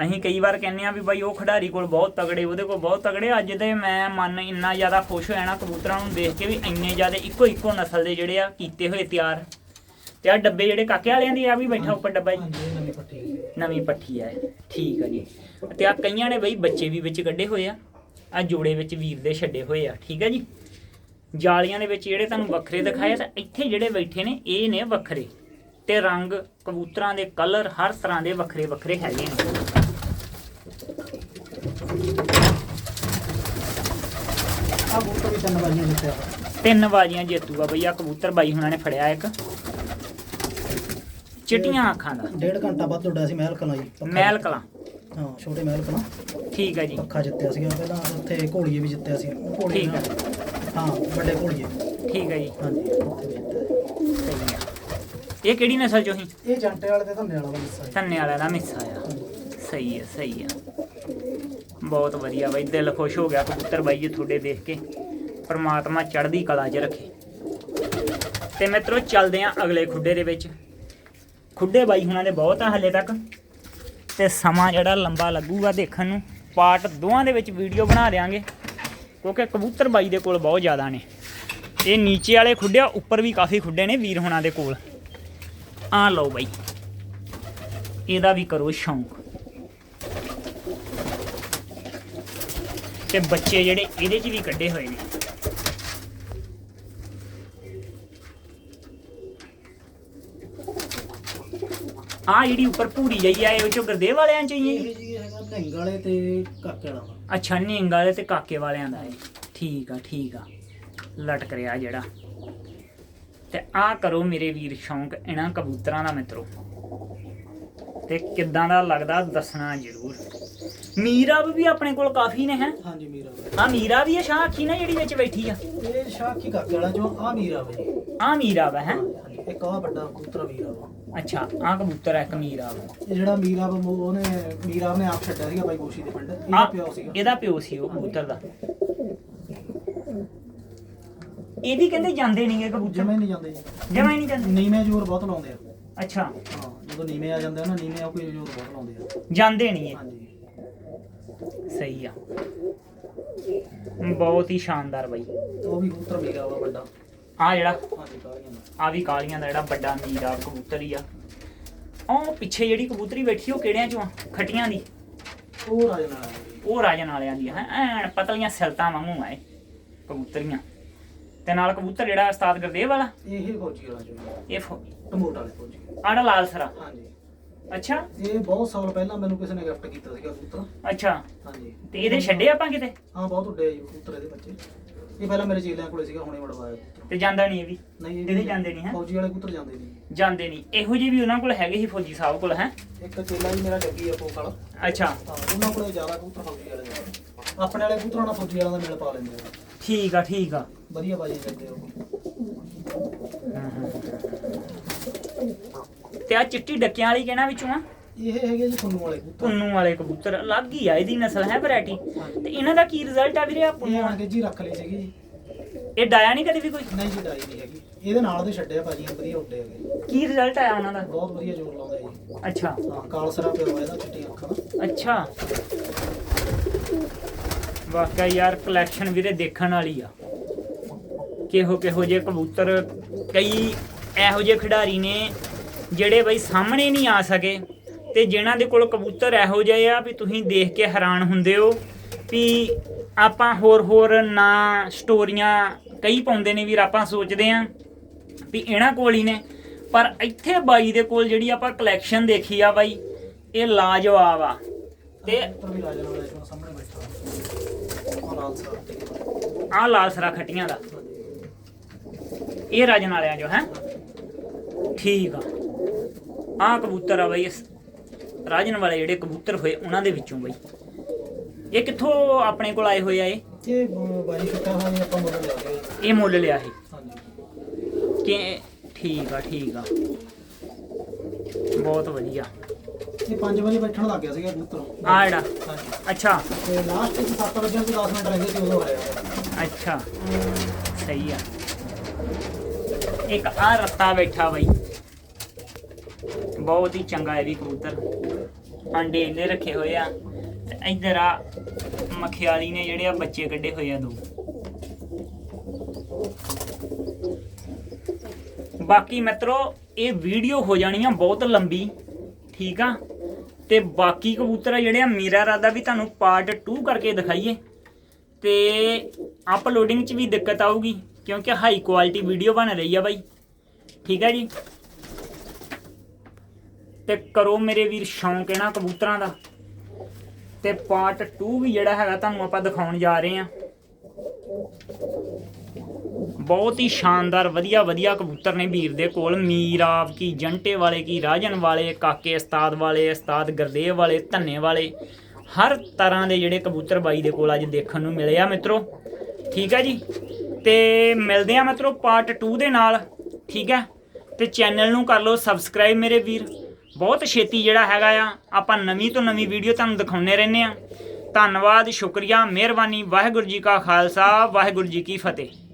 ਅਸੀਂ ਕਈ ਵਾਰ ਕਹਿੰਦੇ ਆ ਵੀ ਬਾਈ ਉਹ ਖਿਡਾਰੀ ਕੋਲ ਬਹੁਤ ਤਗੜੇ ਉਹਦੇ ਕੋਲ ਬਹੁਤ ਤਗੜੇ ਅੱਜ ਦੇ ਮੈਂ ਮਨ ਇੰਨਾ ਜ਼ਿਆਦਾ ਖੁਸ਼ ਹੋਇਆ ਨਾ ਕਬੂਤਰਾਂ ਨੂੰ ਦੇਖ ਕੇ ਵੀ ਇੰਨੇ ਜ਼ਿਆਦਾ ਇੱਕੋ ਇੱਕੋ ਨਸਲ ਦੇ ਜਿਹੜੇ ਆ ਕੀਤੇ ਹੋਏ ਤਿਆਰ। ਤੇ ਆ ਡੱਬੇ ਜਿਹੜੇ ਕਾਕੇ ਵਾਲਿਆਂ ਦੀ ਆ ਵੀ ਬੈਠਾ ਉੱਪਰ ਡੱਬਾ ਜੀ? ਨਵੀਂ ਪੱਠੀ। ਆ। ਠੀਕ ਆ ਜੀ। ਤੇ ਆ ਕਈਆਂ ਨੇ ਬਈ ਬੱਚੇ ਵੀ ਵਿੱਚ ਕੱਢੇ ਹੋਏ ਆ। ਆ ਜੋੜੇ ਵਿੱਚ ਵੀਰ ਦੇ ਛੱਡੇ ਹੋਏ ਆ। ਠੀਕ ਆ ਜੀ। ਜਾਲੀਆਂ ਦੇ ਵਿੱਚ ਜਿਹੜੇ ਤੁਹਾਨੂੰ ਵੱਖਰੇ ਦਿਖਾਏ ਤਾਂ ਇੱਥੇ ਜਿਹੜੇ ਬੈਠੇ ਨੇ ਇਹ ਨੇ ਵੱਖਰੇ। ਤੇ ਰੰਗ ਕਬੂਤਰਾਂ ਦੇ ਕਲਰ ਹਰ ਤਰ੍ਹਾਂ ਦੇ ਵੱਖਰੇ ਵੱਖਰੇ ਹੈਗੇ ਨੇ। ਆ ਵੀ ਤਿੰਨ ਵਾਰੀਆਂ ਜਿੱਤਿਆ ਤਿੰਨ ਬਾਜੀਆਂ ਬਈ ਆ ਕਬੂਤਰ ਬਾਈ ਹੁਣਾਂ ਨੇ ਫੜਿਆ ਇੱਕ। ਚਿੱਟੀਆਂ ਅੱਖਾਂ ਦਾ। ਡੇਢ ਘੰਟਾ ਬਾਅਦ ਉੱਡਿਆ ਸੀ ਮਹਿਲ ਕਲਾਂ ਜੀ ਮਹਿਲ ਕਲਾਂ। ਹਾਂ ਛੋਟੇ ਮਹਿਲ ਕਲਾਂ। ਠੀਕ ਆ ਜੀ। ਪੱਖਾ ਜਿੱਤਿਆ ਸੀਗਾ ਪਹਿਲਾਂ ਉੱਥੇ ਘੋੜੀਏ ਵੀ ਜਿੱਤਿਆ ਸੀ। ਘੋੜੀਏ ਠੀਕ ਹੈ। ਹਾਂ ਵੱਡੇ ਘੋੜੀਏ। ਠੀਕ ਆ ਜੀ। ਹਾਂਜੀ ਉੱਥੇ ਜਿੱਤਿਆ। ਇਹ ਕਿਹੜੀ ਨਸਲ ਚੋਂ ਸੀ? ਇਹ ਜੰਟੇ ਵਾਲੇ ਤੇ ਧੰਨੇ ਵਾਲਾ ਦਾ ਹੈ ਧੰਨੇ ਵਾਲਾ ਦਾ ਮਿੱਸਾ ਆ। ਸਹੀ ਹੈ ਸਹੀ ਹੈ। ਬਹੁਤ ਵਧੀਆ ਬਾਈ, ਦਿਲ ਖੁਸ਼ ਹੋ ਗਿਆ ਕਬੂਤਰ ਬਾਈ ਜੀ ਤੁਹਾਡੇ ਦੇਖ ਕੇ। ਪਰਮਾਤਮਾ ਚੜ੍ਹਦੀ ਕਲਾ 'ਚ ਰੱਖੇ। ਤੇ ਮਿੱਤਰੋ, ਚੱਲਦੇ ਆਂ ਅਗਲੇ ਖੁੱਡੇ ਦੇ ਵਿੱਚ। ਖੁੱਡੇ ਬਾਈ ਹੁਣਾਂ ਦੇ ਬਹੁਤ ਆ ਹਲੇ ਤੱਕ। ਤੇ ਸਮਾਂ ਜਿਹੜਾ ਲੰਬਾ ਲੱਗੂਗਾ ਦੇਖਣ ਨੂੰ। ਪਾਰਟ ਦੋਵਾਂ ਦੇ ਵਿੱਚ ਵੀਡੀਓ ਬਣਾ ਦਿਆਂਗੇ। ਕਿਉਂਕਿ ਕਬੂਤਰ ਬਾਈ ਦੇ ਕੋਲ ਬਹੁਤ ਜ਼ਿਆਦਾ ਨੇ। ਇਹ ਨੀਚੇ ਵਾਲੇ ਖੁੱਡੇ ਆ, ਉੱਪਰ ਵੀ ਕਾਫੀ ਖੁੱਡੇ ਨੇ ਵੀਰ ਹੁਣਾਂ ਦੇ ਕੋਲ। ਆ ਲਓ ਬਾਈ। ਇਹਦਾ ਵੀ ਕਰੋ ਸ਼ੌਂਕ। ਤੇ ਬੱਚੇ ਜਿਹੜੇ ਇਹਦੇ 'ਚ ਵੀ ਕੱਢੇ ਹੋਏ ਨੇ। ਆ ਜਿਹੜੀ ਉੱਪਰ ਭੂਰੀ ਜਈ ਆ ਇਹ ਵਿੱਚੋਂ ਗੁਰਦੇਵ ਵਾਲਿਆਂ ਚ ਹੀ ਹੈ ਜੀ? ਇਹ ਜੀ ਹੈਗਾ ਨਿਹੰਗ ਵਾਲੇ ਤੇ ਕਾਕੇ ਵਾਲਾ। ਵਾ। ਅੱਛਾ ਨਿੰਗ ਵਾਲੇ ਤੇ ਕਾਕੇ ਵਾਲਿਆਂ ਦਾ ਹੈ। ਠੀਕ ਆ ਠੀਕ ਆ। ਲਟਕ ਰਿਹਾ ਜਿਹੜਾ। ਤੇ ਆ ਕਰੋ ਮੇਰੇ ਵੀਰ ਸ਼ੌਂਕ ਇਹਨਾਂ ਕਬੂਤਰਾਂ ਦਾ ਮਿੱਤਰੋ। ਤੇ ਕਿੱਦਾਂ ਦਾ ਲੱਗਦਾ ਦੱਸਣਾ ਜ਼ਰੂਰ। ਮੀਰਾਬ ਵੀ ਆਪਣੇ ਕੋਲ ਕਾਫੀ ਨੇ ਹੈ? ਹਾਂਜੀ ਮੀਰਾ। ਆ ਮੀਰਾ ਵੀ ਹੈ ਸ਼ਾਹ ਅੱਖੀ ਨਾ ਜਿਹੜੀ ਵਿੱਚ ਬੈਠੀ ਆ? ਇਹ ਸ਼ਾਖੀ ਕਾਕੇ ਵਾਲਾ ਜੋ ਆ ਮੀਰਾ ਵਾ ਜੀ ਆ ਮੀਰਾ ਵਾ ਹੈ? ਹਾਂਜੀ ਇੱਕ ਆ ਵੱਡਾ ਕਬੂਤਰ ਮੀਰਾ ਵਾ। ਅੱਛਾ ਆ ਕਬੂਤਰ ਹੈ ਇੱਕ ਮੀਰਾ ਵਾ। ਇਹ ਜਿਹੜਾ ਮੀਰਾ ਵਾ ਉਹ- ਉਹਨੇ ਮੀਰਾ ਨੇ ਆਪ ਛੱਡਿਆ ਸੀਗਾ ਬਾਈ ਗੋਸ਼ੀ ਦੇ ਪਿੰਡ। ਇਹਦਾ ਆ ਪਿਓ ਸੀਗਾ। ਇਹਦਾ ਪਿਓ ਸੀ ਉਹ ਕਬੂਤਰ ਦਾ। ਇਹ ਵੀ ਕਹਿੰਦੇ ਜਾਂਦੇ ਨਹੀਂਗੇ ਕਬੂਤਰ। ਜਿਵੇਂ ਨਹੀਂ ਜਾਂਦੇ ਜੀ। ਜਮਾਂ ਹੀ ਨਹੀਂ ਜਾਂਦੇ। ਨੀਵੇਂ ਜ਼ੋਰ ਬਹੁਤ ਲਾਉਂਦੇ ਆ। ਅੱਛਾ। ਹਾਂ ਜਦੋਂ ਨੀਵੇਂ ਆ ਜਾਂਦੇ ਆ ਨਾ ਨੀਵੇਂ ਆ ਕੋਈ ਜ਼ੋਰ ਬਹੁਤ ਲਾਉਂਦੇ ਆ। ਜਾਂਦੇ ਨਹੀਂ ਇਹ। ਹਾਂਜੀ। ਸਹੀ ਆ। ਬਹੁਤ ਹੀ ਸ਼ਾਨਦਾਰ ਬਾਈ। ਉਹ ਵੀ ਕਬੂਤਰ ਮੀਰਾ ਵਾ ਵੱਡਾ। ਆ ਜਿਹੜਾ ਹਾਂਜੀ ਕਾਲੀਆਂ ਦਾ। ਆ ਵੀ ਕਾਲੀਆਂ ਦਾ ਜਿਹੜਾ ਵੱਡਾ ਮੀਰਾ ਕਬੂਤਰ ਹੀ ਆ। ਉਹ ਪਿੱਛੇ ਜਿਹੜੀ ਕਬੂਤਰੀ ਬੈਠੀ ਉਹ ਕਿਹੜਿਆਂ ਚੋਂ ਆ? ਖੱਟੀਆਂ ਦੀ। ਉਹ ਰਾਜਨ ਵਾਲਾ ਜੀ। ਉਹ ਰਾਜਨ ਵਾਲਿਆਂ ਦੀ ਹੈ ਐਨ ਪਤਲੀਆਂ ਸਿਲਤਾਂ ਵਾਂਗੂ ਆ ਇਹ ਕਬੂਤਰੀਆਂ। ਤੇ ਨਾਲ ਕਬੂਤਰ ਜਿਹੜਾ ਉਸਤਾਦ ਗੁਰਦੇਵ ਵਾਲਾ ਇਹ ਫੌਜੀ ਵਾਲਾ ਜੋ ਇਹ ਫੋ- ਟਮੋਟ ਵਾਲੇ ਫੌਜੀ। ਆੜਾ ਲਾਲ ਸਰਾ। ਹਾਂਜੀ। ਅੱਛਾ। ਇਹ ਬਹੁਤ ਸਾਲ ਪਹਿਲਾਂ ਮੈਨੂੰ ਕਿਸੇ ਨੇ ਗਿਫਟ ਕੀਤਾ ਸੀਗਾ ਕਬੂਤਰ। ਅੱਛਾ। ਹਾਂਜੀ। ਤੇ ਇਹਦੇ ਛੱਡੇ ਆਪਾਂ ਕਿਤੇ? ਹਾਂ ਬਹੁਤ ਉੱਡੇ ਆ ਜੀ ਕਬੂਤਰ ਇਹਦੇ ਬੱਚੇ। ਇਹ ਪਹਿਲਾਂ ਮੇਰੇ ਚੇਲਿਆਂ ਕੋਲੇ ਸੀਗਾ ਹੁਣੇ ਵੜਵਾਇਆ ਕਬੂਤਰ। ਤੇ ਜਾਂਦਾ ਨਹੀਂ ਇਹ ਵੀ? ਨਹੀਂ ਇਹਦੇ ਜਾਂਦੇ ਨਹੀਂ ਹੈ? ਫੌਜੀ ਵਾਲੇ ਕਬੂਤਰ ਜਾਂਦੇ ਨਹੀਂ। ਜਾਂਦੇ ਨਹੀਂ। ਇਹੋ ਜਿਹੇ ਵੀ ਉਹਨਾਂ ਕੋਲ ਹੈਗੇ ਸੀ ਫੌਜੀ ਸਾਹਿਬ ਕੋਲ ਹੈ? ਇੱਕ ਚੇਲਾ ਵੀ ਮੇਰਾ ਜੱਗੀ ਆ ਪੋਕ ਵਾਲਾ ਅੱਛਾ। ਹਾਂ ਉਹਨਾਂ ਕੋਲੇ ਜ਼ਿਆਦਾ ਕਬੂਤਰ ਫੌਜੀ ਵਾਲੇ ਆ। ਆਪਣੇ ਵਾਲੇ ਕਬੂਤਰਾਂ ਨਾਲ ਫੌਜੀ ਵਾਲਿਆਂ ਦਾ ਮੇਲ ਪਾ ਲੈਂਦੇ ਆ। ਠੀਕ ਆ ਠੀਕ ਆ। ਵਧੀਆ ਬਾਜੀ ਕਰਦੇ ਉਹ। ਤੇ ਆ ਚਿੱਟੀ ਡੱਕਿਆਂ ਵਾਲੀ ਕਿਹਨਾਂ ਵਿੱਚੋਂ ਆ? ਇਹ ਹੈਗੇ ਜੀ ਪੁੰਨੂ ਵਾਲੇ ਕਬੂਤਰ। ਪੁੰਨੂ ਵਾਲੇ ਕਬੂਤਰ। ਅਲੱਗ ਹੀ ਆ ਇਹਦੀ ਨਸਲ ਹੈ ਵੈਰਾਈਟੀ ਤੇ ਇਹਨਾਂ ਦਾ ਕੀ ਰਿਜ਼ਲਟ ਆ ਵੀਰੇ ਆ ਇਹ ਪੁੰਨੂ ਆਣ ਕੇ ਜੀ ਰੱਖ ਲਈ ਸੀਗੀ ਜੀ। ਇਹ ਡਾਇਆ ਨਹੀਂ ਕਦੇ ਵੀ ਕੋਈ? ਨਹੀਂ ਜੀ ਡਾਈ ਨਹੀਂ ਹੈਗੀ। ਇਹਦੇ ਨਾਲ ਦੇ ਛੱਡਿਆ ਭਾਜੀ ਵਧੀਆ ਉੱਡੇ ਹੈਗੇ। ਕੀ ਰਿਜ਼ਲਟ ਆਇਆ ਉਹਨਾਂ ਦਾ? ਬਹੁਤ ਵਧੀਆ ਜੋਰ ਲਾਉਂਦਾ ਜੀ। ਅੱਛਾ। ਹਾਂ ਕਾਲਸਰਾ ਪਿਆ ਹੋਇਆ ਇਹਦਾ ਚਿੱਟੀਆਂ ਅੱਖਾਂ ਦਾ। ਅੱਛਾ। ਵਾਕਿਆ ਯਾਰ ਕਲੈਕਸ਼ਨ ਵੀਰੇ ਦੇਖਣ ਵਾਲੀ ਆ। ਕਿਹੋ ਕਿਹੋ ਜੇ ਕਬੂਤਰ ਕਈ ਇਹੋ ਜਿਹੇ ਖਿਡਾਰੀ ਨੇ ਜਿਹੜੇ ਬਈ ਸਾਹਮਣੇ ਨਹੀਂ ਆ ਸਕੇ ਤੇ ਜਿਨ੍ਹਾਂ ਦੇ ਕੋਲ ਕਬੂਤਰ ਇਹੋ ਜਿਹੇ ਆ ਵੀ ਤੁਸੀਂ ਦੇਖ ਕੇ ਹੈਰਾਨ ਹੁੰਦੇ ਹੋ ਵੀ ਆਪਾਂ ਹੋਰ ਹੋਰ ਨਾ ਸਟੋਰੀਆਂ ਕਈ ਪਾਉਂਦੇ ਨੇ ਵੀਰ ਆਪਾਂ ਸੋਚਦੇ ਆ ਵੀ ਇਹਨਾਂ ਕੋਲ ਹੀ ਨੇ। ਪਰ ਇੱਥੇ ਬਾਈ ਦੇ ਕੋਲ ਜਿਹੜੀ ਆਪਾਂ ਕਲੈਕਸ਼ਨ ਦੇਖੀ ਆ ਬਾਈ ਇਹ ਲਾਜਵਾਬ ਆ। ਤੇ ਆਹ ਲਾਲ ਸਰਾ ਖੱਟੀਆਂ ਦਾ। ਇਹ ਰਾਜਨ ਵਾਲਿਆਂ ਜੋ ਹੈ? ਠੀਕ ਆ। ਆਹ ਕਬੂਤਰ ਆ ਬਈ ਰਾਜਨ ਵਾਲੇ ਜਿਹੜੇ ਕਬੂਤਰ ਹੋਏ ਉਹਨਾਂ ਦੇ ਵਿੱਚੋਂ ਬਈ। ਇਹ ਕਿੱਥੋਂ ਆਪਣੇ ਕੋਲ ਆਏ ਹੋਏ ਆ ਇਹ? ਇਹ ਬਾਈ ਆਪਾਂ ਮੁੱਲ ਲਿਆ ਗਿਆ ਇਹ ਮੁੱਲ ਲਿਆ ਇਹ। ਹਾਂਜੀ। ਕਿ ਠੀਕ ਆ ਠੀਕ ਆ। ਬਹੁਤ ਵਧੀਆ। ਇਹ 5 ਵਜੇ ਬੈਠਣ ਲੱਗ ਗਿਆ ਸੀਗਾ ਕਬੂਤਰ। ਆ ਜਿਹੜਾ? ਅੱਛਾ। ਤੇ ਲਾਸਟ ਵਿੱਚ 7 ਵਜੇ ਤੋਂ 10 ਮਿੰਟ ਰਹਿੰਦੇ ਸੀ ਉਦੋਂ ਆਇਆ। ਅੱਛਾ। ਸਹੀ ਆ। ਇੱਕ ਆ ਰੱਤਾ ਬੈਠਾ ਬਈ। ਬਹੁਤ ਹੀ ਚੰਗਾ ਇਹ ਵੀ ਕਬੂਤਰ। ਆਂਡੇ ਇਹਨੇ ਰੱਖੇ ਹੋਏ ਆ ਤੇ ਇੱਧਰ ਆ ਮਖਿਆਲੀ ਨੇ ਜਿਹੜੇ ਆ ਬੱਚੇ ਕੱਢੇ ਹੋਏ ਆ ਦੋ। ਬਾਕੀ ਮਿੱਤਰੋ, ਇਹ ਵੀਡੀਓ ਹੋ ਜਾਣੀ ਆ ਬਹੁਤ ਲੰਬੀ, ਠੀਕ ਆ? ਤੇ ਬਾਕੀ ਕਬੂਤਰ ਆ ਜਿਹੜੇ ਆ ਮੇਰਾ ਇਰਾਦਾ ਵੀ ਤੁਹਾਨੂੰ ਪਾਰਟ 2 ਕਰਕੇ ਦਿਖਾਈਏ। ਤੇ ਅਪਲੋਡਿੰਗ 'ਚ ਵੀ ਦਿੱਕਤ ਆਊਗੀ, ਕਿਉਂਕਿ ਹਾਈ ਕੁਆਲਿਟੀ ਵੀਡੀਓ ਬਣ ਰਹੀ ਆ ਬਾਈ। ਠੀਕ ਹੈ ਜੀ? ਤੇ ਕਰੋ ਮੇਰੇ ਵੀਰ ਸ਼ੌਂਕ ਇਹਨਾਂ ਕਬੂਤਰਾਂ ਦਾ। ਤੇ ਪਾਰਟ 2 ਵੀ ਜਿਹੜਾ ਹੈਗਾ ਤੁਹਾਨੂੰ ਆਪਾਂ ਦਿਖਾਉਣ ਜਾ ਰਹੇ ਹਾਂ। ਬਹੁਤ ਹੀ ਸ਼ਾਨਦਾਰ ਵਧੀਆ ਵਧੀਆ ਕਬੂਤਰ ਨੇ ਵੀਰ ਦੇ ਕੋਲ। ਮੀਰਾਬ ਕੀ, ਜੰਟੇ ਵਾਲੇ ਕੀ, ਰਾਜਨ ਵਾਲੇ, ਕਾਕੇ ਉਸਤਾਦ ਵਾਲੇ, ਉਸਤਾਦ ਗੁਰਦੇਵ ਵਾਲੇ, ਧੰਨੇ ਵਾਲੇ। ਹਰ ਤਰ੍ਹਾਂ ਦੇ ਜਿਹੜੇ ਕਬੂਤਰ ਬਾਈ ਦੇ ਕੋਲ ਅੱਜ ਦੇਖਣ ਨੂੰ ਮਿਲੇ ਆ ਮਿੱਤਰੋ। ਠੀਕ ਹੈ ਜੀ? ਤੇ ਮਿਲਦੇ ਆ ਮਿੱਤਰੋ ਪਾਰਟ 2 ਦੇ ਨਾਲ। ਠੀਕ ਹੈ ਤੇ ਚੈਨਲ ਨੂੰ ਕਰ ਲਓ ਸਬਸਕ੍ਰਾਈਬ ਮੇਰੇ ਵੀਰ। ਬਹੁਤ ਛੇਤੀ ਜਿਹੜਾ ਹੈਗਾ ਆ, ਆਪਾਂ ਨਵੀਂ ਤੋਂ ਨਵੀਂ ਵੀਡੀਓ ਤੁਹਾਨੂੰ ਦਿਖਾਉਂਦੇ ਰਹਿੰਦੇ ਆ। ਧੰਨਵਾਦ, ਸ਼ੁਕਰੀਆ, ਮਿਹਰਬਾਨੀ, ਵਾਹਿਗੁਰੂ ਜੀ ਕਾ ਖਾਲਸਾ, ਵਾਹਿਗੁਰੂ ਜੀ ਕੀ ਫਤਿਹ।